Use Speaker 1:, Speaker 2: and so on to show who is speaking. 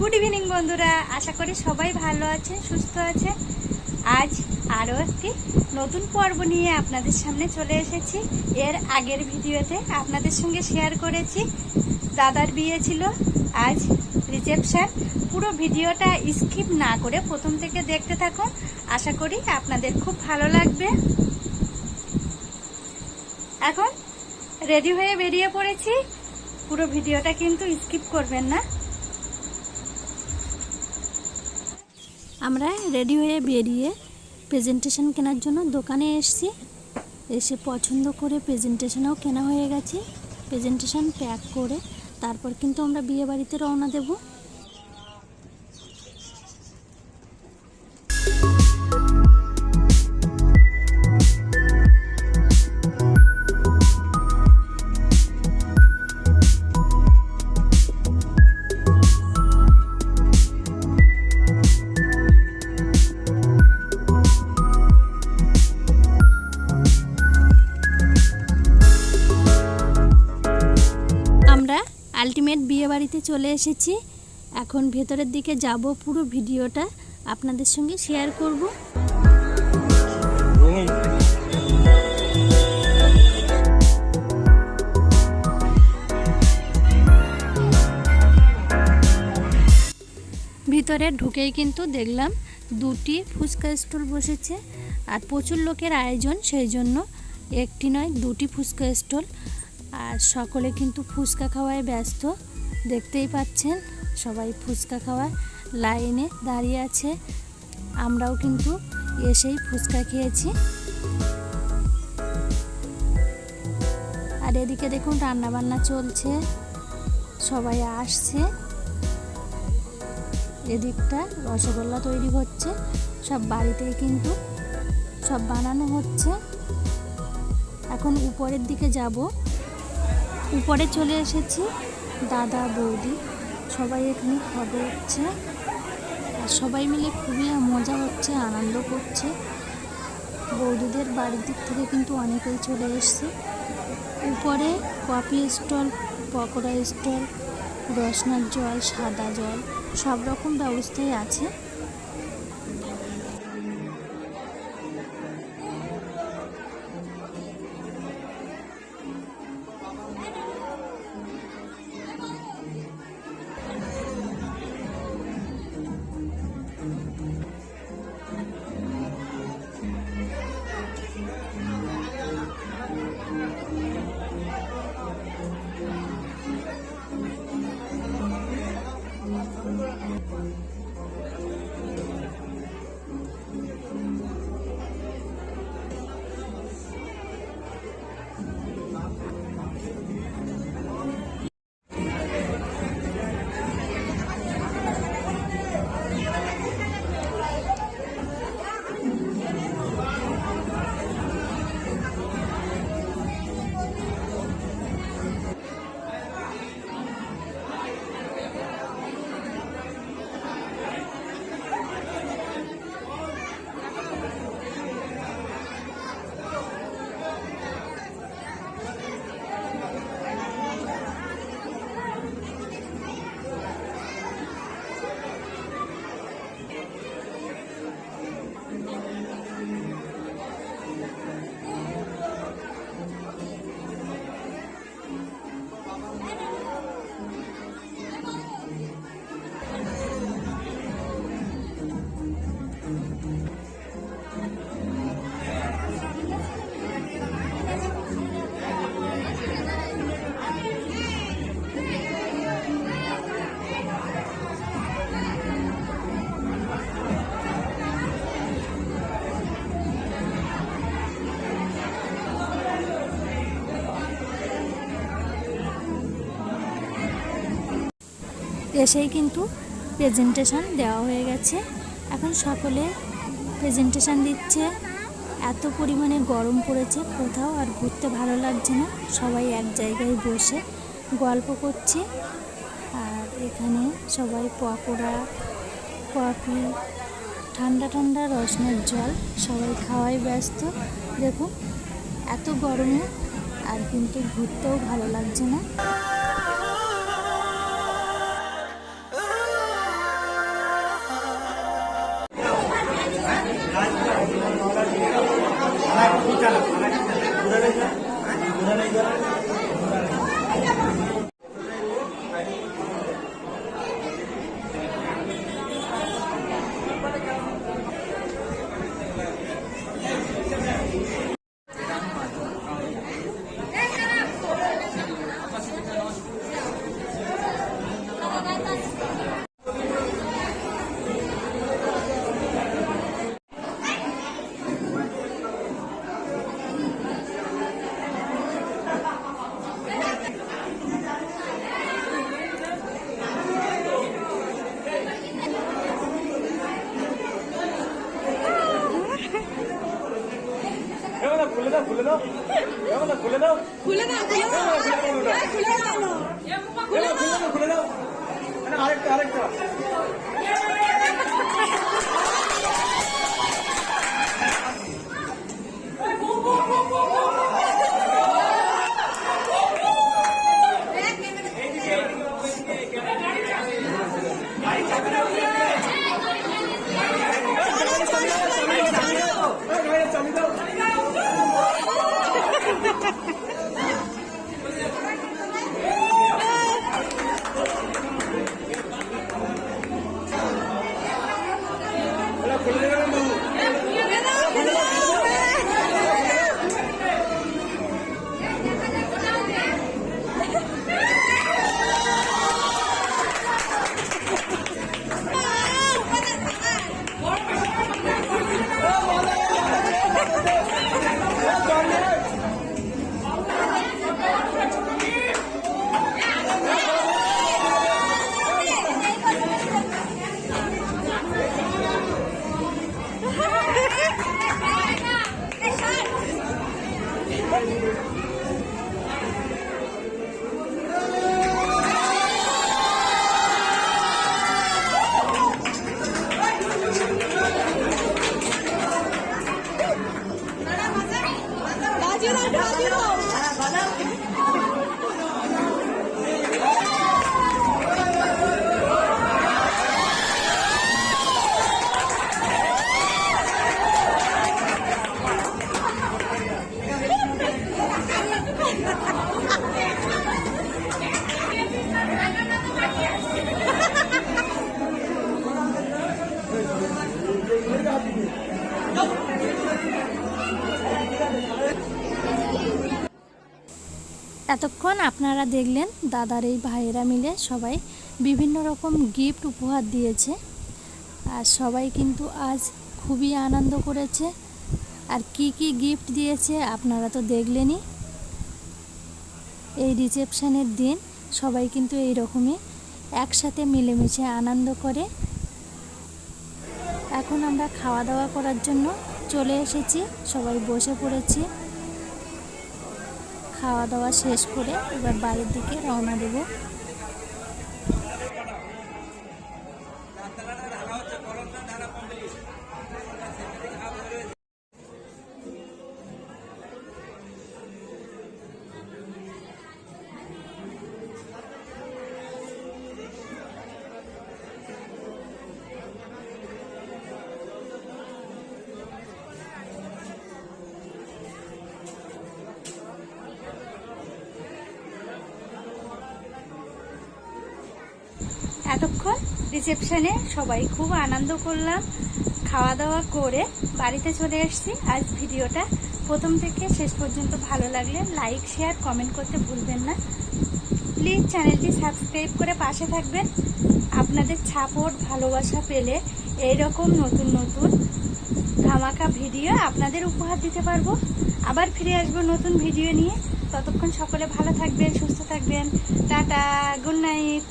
Speaker 1: Good evening বন্ধুরা। আশা করি সবাই ভালো আছে সুস্থ আছে আজ আরও একটি নতুন পর্ব নিয়ে আপনাদের সামনে চলে এসেছি। এর আগের ভিডিওতে আপনাদের সঙ্গে শেয়ার করেছি। দাদার বিয়ে ছিল, আজ রিসেপশন পুরো ভিডিওটা স্কিপ না করে প্রথম থেকে দেখতে থাকুন। আশা করি আপনাদের খুব ভালো লাগবে। এখন রেডি হয়ে বেরিয়ে পড়েছি। পুরো ভিডিওটা কিন্তু স্কিপ করবেন না। আমরা রেডি হয়ে বেরিয়ে প্রেজেন্টেশন কেনার জন্য দোকানে এসছি। এসে পছন্দ করে প্রেজেন্টেশনও কেনা হয়ে গেছে। প্রেজেন্টেশন প্যাক করে তারপর কিন্তু আমরা বিয়ে বাড়িতে রওনা দেব। আলটিমেট বিয়ে বাড়িতে চলে এসেছি। এখন ভেতরের দিকে যাব পুরো ভিডিওটা আপনাদের সঙ্গে শেয়ার করব। ভিতরে ঢুকেই কিন্তু দেখলাম দুটি ফুচকা স্টল বসেছে, আর প্রচুর লোকের আয়োজন, সেই জন্য একটি নয়, দুটি ফুচকা স্টল। আর সকলে কিন্তু ফুচকা খাওয়ায় ব্যস্ত। দেখতেই পাচ্ছেন সবাই ফুচকা খাওয়ায় লাইনে দাঁড়িয়ে আছে। আমরাও কিন্তু এসেই ফুচকা খেয়েছি। আর এদিকে দেখুন রান্না বান্না চলছে। সবাই আসছে। এদিকটা রসগোল্লা তৈরি হচ্ছে। সব বাড়িতেই কিন্তু সব বানানো হচ্ছে। এখন উপরের দিকে যাব। উপরে চলে এসেছি দাদা, বৌদি। সবাই এখানে ফটো হচ্ছে। আর সবাই মিলে খুবই মজা হচ্ছে, আনন্দ করছে। বৌদিদের বাড়ির দিক থেকে কিন্তু অনেকেই চলে এসছে। উপরে কফি স্টল, পকোড়া স্টল, রসনার জল, সাদা জল, সব রকম ব্যবস্থাই আছে। এসেই কিন্তু প্রেজেন্টেশন দেওয়া হয়ে গেছে। এখন সকলে প্রেজেন্টেশন দিচ্ছে। এত পরিমাণে গরম পড়েছে, কোথাও আর ঘুরতে ভালো লাগছে না। সবাই এক জায়গায় বসে গল্প করছে। আর এখানে সবাই পকোড়া, কফি, ঠান্ডা ঠান্ডা রসনের জল, সবাই খাওয়াই ব্যস্ত। দেখুন, এত গরমে আর কিন্তু ঘুরতেও ভালো লাগছে না।
Speaker 2: খুলে দাও। খুলে দাও খুলে দাও
Speaker 3: খুলে দাও খুলে দাও। খুলে দাও।
Speaker 2: আরেকটা আরেকটা।
Speaker 3: Friday.
Speaker 1: এতক্ষণ আপনারা দেখলেন দাদার এই ভাইয়েরা মিলে সবাই বিভিন্ন রকম গিফট উপহার দিয়েছে। আর সবাই কিন্তু আজ খুবই আনন্দ করেছে। আর কি কি গিফট দিয়েছে আপনারা তো দেখলেনই। এই রিসেপশানের দিন সবাই কিন্তু এই রকমই একসাথে মিলেমিশে আনন্দ করে। এখন আমরা খাওয়া দাওয়া করার জন্য চলে এসেছি, সবাই বসে পড়েছি। খাওয়া দাওয়া শেষ করে এবার বাড়ির দিকে রওনা দেব। এতক্ষণ রিসেপশনে সবাই খুব আনন্দ করলাম। খাওয়া দাওয়া করে বাড়িতে চলে এসেছি। আজ ভিডিওটা প্রথম থেকে শেষ পর্যন্ত ভালো লাগলে লাইক, শেয়ার, কমেন্ট করতে ভুলবেন না। প্লিজ চ্যানেলটি সাবস্ক্রাইব করে পাশে থাকবেন। আপনাদের সাপোর্ট ভালোবাসা পেলে এইরকম নতুন নতুন ধামাকা ভিডিও আপনাদের উপহার দিতে পারব। আবার ফিরে আসব নতুন ভিডিও নিয়ে। ততক্ষণ সকলে ভালো থাকবেন, সুস্থ থাকবেন। Tata, good night.